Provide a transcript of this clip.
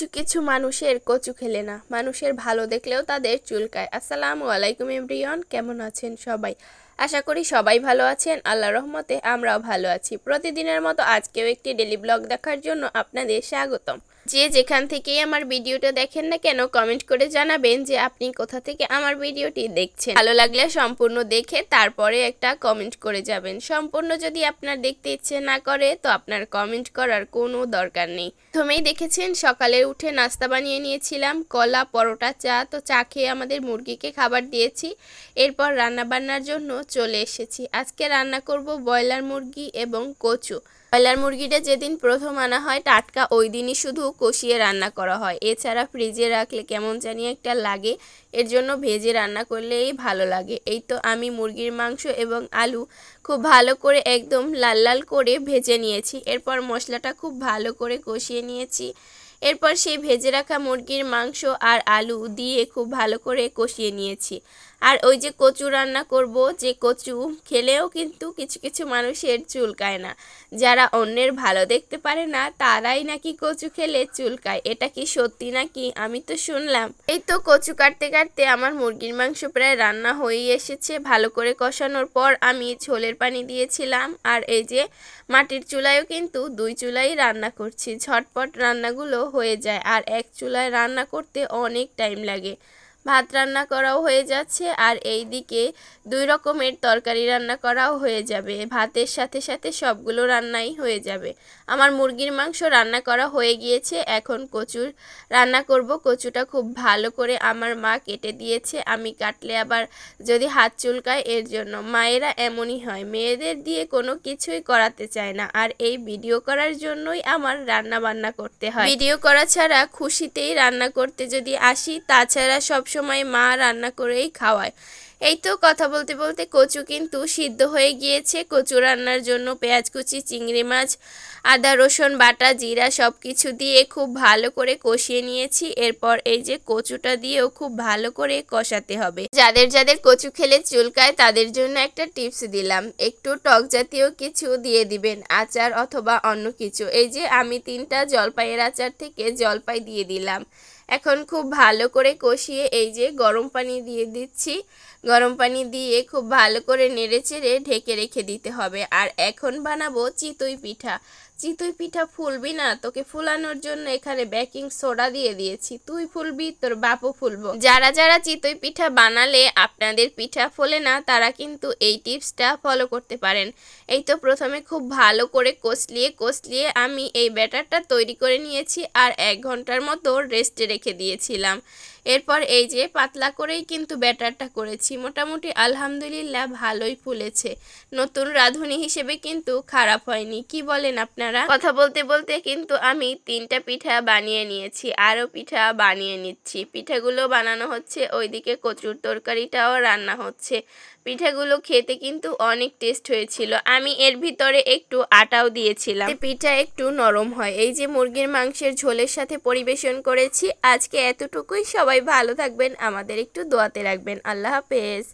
কিছু কিছু মানুষের কচু খেলে না। মানুষের ভালো দেখলেও তাদের চুলকায় আসসালামু আলাইকুম এমরিয়ন কেমন আছেন সবাই? আশা করি সবাই ভালো আছেন। আল্লাহ রহমতে আমরাও ভালো আছি। প্রতিদিনের মতো আজকেও একটি ডেলি ব্লগ দেখার জন্য আপনাদের স্বাগতম। যে যেখান থেকেই আমার ভিডিওটা দেখেন না কেন কমেন্ট করে জানাবেন যে আপনি কোথা থেকে আমার ভিডিওটি দেখছেন। ভালো লাগলে সম্পূর্ণ দেখে তারপরে একটা কমেন্ট করে যাবেন। সম্পূর্ণ যদি আপনার দেখতে ইচ্ছে না করে, তো আপনার কমেন্ট করার কোনো দরকার নেই। প্রথমেই দেখেছেন, সকালে উঠে নাস্তা বানিয়ে নিয়েছিলাম, কলা, পরোটা, চা, তো চা খেয়ে আমাদের মুরগিকে খাবার দিয়েছি। এরপর রান্না বান্নার জন্য চলে এসেছি। আজকে রান্না করব ব্রয়লার মুরগি এবং কচু। ব্রয়লার মুরগিটা যেদিন প্রথম আনা হয়, টাটকা, ওই দিনই শুধু কষিয়ে রান্না করা হয়। এছাড়া ফ্রিজে রাখলে কেমন জানি একটা লাগে। এর জন্য ভেজে রান্না করলেই ভালো লাগে। এই তো আমি মুরগির মাংস এবং আলু খুব ভালো করে একদম লাল লাল করে ভেজে নিয়েছি। এরপর মশলাটা খুব ভালো করে কষিয়ে নিয়েছি। এরপর সেই ভেজে রাখা মুরগির মাংস আর আলু দিয়ে খুব ভালো করে কষিয়ে নিয়েছি। আর ওই যে কচু রান্না করব, যে কচু খেলেও কিন্তু কিছু কিছু মানুষের চুলকায় না। যারা অন্যের ভালো দেখতে পারে না, তারাই নাকি কচু খেলে চুলকায় এটা কি সত্যি নাকি? আমি তো শুনলাম। এই তো কচু কাটতে কাটতে আমার মুরগির মাংস প্রায় রান্না হয়েই এসেছে। ভালো করে কষানোর পর আমি ঝোলের পানি দিয়েছিলাম। আর এই যে মাটির চুলায়ও কিন্তু দুই চুলাই রান্না করছি। ঝটপট রান্নাগুলো হয়ে যায়। আর এক চুলায় রান্না করতে অনেক টাইম লাগে। ভাত রান্না করাও হয়ে যাচ্ছে আর এই দিকে দুই রকমের তরকারি রান্না করাও হয়ে যাবে। ভাতের সাথে সাথে সবগুলো রান্নাই হয়ে যাবে। আমার মুরগির মাংস রান্না করা হয়ে গিয়েছে। এখন কচুর রান্না করব। কচুটা খুব ভালো করে আমার মা কেটে দিয়েছে। আমি কাটলে আবার যদি হাত চুলকায়, এর জন্য। মায়েরা এমনই হয়, মেয়েদের দিয়ে কোনো কিছুই করাতে চায় না। আর এই ভিডিও করার জন্যই আমার রান্না বান্না করতে হয়। ভিডিও করা ছাড়া খুশিতেই রান্না করতে যদি আসি, তাছাড়া সব সময় মা রান্না করেই খাওয়ায়। এই তো কথা বলতে বলতে কচু কিন্তু সিদ্ধ হয়ে গিয়েছে। কচু রান্নার জন্য পেঁয়াজ কুচি, চিংড়ি মাছ, আদা, রসুন, বাটা, জিরা সব কিছু দিয়ে খুব ভালো করে কষিয়ে নিয়েছি। এরপর এই যে কচুটা দিয়েও খুব ভালো করে কষাতে হবে। যাদের যাদের কচু খেলে চুলকায় তাদের জন্য একটা টিপস দিলাম। একটু টক জাতীয় কিছু দিয়ে দিবেন, আচার অথবা অন্য কিছু। এই যে আমি তিনটা জলপাইয়ের আচার থেকে জলপাই দিয়ে দিলাম। এখন খুব ভালো করে কষিয়ে এই যে গরম পানি দিয়ে দিচ্ছি। গরম পানি দিয়ে খুব ভালো করে নেড়ে চেড়ে ঢেকে রেখে দিতে হবে। আর এখন বানাবো চিতই পিঠা। চিতই পিঠা ফুলবি না? তোকে ফুলানোর জন্য এখানে বেকিং সোডা দিয়ে দিয়েছি। তুই ফুলবি, তোর বাপও ফুলবো। যারা যারা চিতই পিঠা বানালে আপনাদের পিঠা ফোলে না, তারা কিন্তু এই টিপসটা ফলো করতে পারেন। এই তো প্রথমে খুব ভালো করে কষলিয়ে কষলিয়ে আমি এই ব্যাটারটা তৈরি করে নিয়েছি আর এক ঘণ্টার মতো রেস্টে রেখে দিয়েছিলাম। এরপর এই যে পাতলা করেই কিন্তু ব্যাটারটা করেছি। মোটামুটি আলহামদুলিল্লাহ ভালোই ফুলেছে। নতুন রাঁধুনি হিসেবে কিন্তু খারাপ হয়নি। কি বলেন আপনারা? কথা বলতে বলতে কিন্তু আমি তিনটা পিঠা বানিয়ে নিয়েছি, আরও পিঠা বানিয়ে নিচ্ছি। পিঠাগুলো বানানো হচ্ছে, ওইদিকে কচুর তরকারিটাও রান্না হচ্ছে। পিঠাগুলো খেতে কিন্তু অনেক টেস্ট হয়েছিল। আমি এর ভিতরে একটু আটাও দিয়েছিলাম। পিঠা একটু নরম হয়। এই যে মুরগির মাংসের ঝোলের সাথে পরিবেশন করেছি, আজকে এতটুকুই। সবাই ভালো থাকবেন আমাদের একটু দোয়াতে রাখবেন। আল্লাহ হাফেজ।